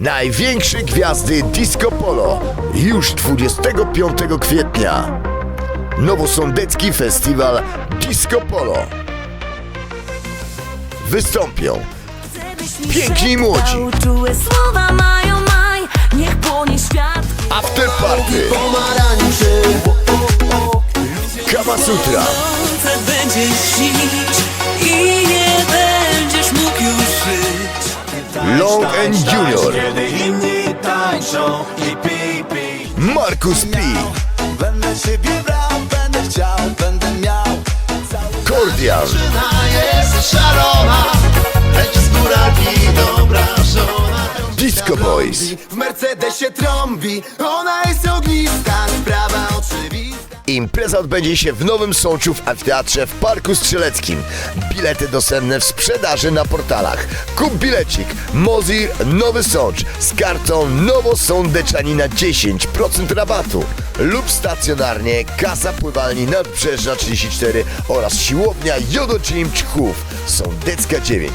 Największe gwiazdy Disco Polo już 25 kwietnia. Nowosądecki Festiwal Disco Polo. Wystąpią Piękni młodzi. After Party Pomarańczy Kama Sutra Long and Junior. Markus P. Będę siebie brał, będę chciał, będę miał. Przyznaję, jest szalona Lecz z dobra żona Disco Boys. W Mercedesie trąbi Ona jest Impreza odbędzie się w Nowym Sączu w Amfiteatrze w Parku Strzeleckim. Bilety dostępne w sprzedaży na portalach. Kup bilecik Mozir Nowy Sącz z kartą Nowosądeczanina 10% rabatu lub stacjonarnie Kasa Pływalni Nadbrzeżna 34 oraz siłownia Jodo Czchów Sądecka 9.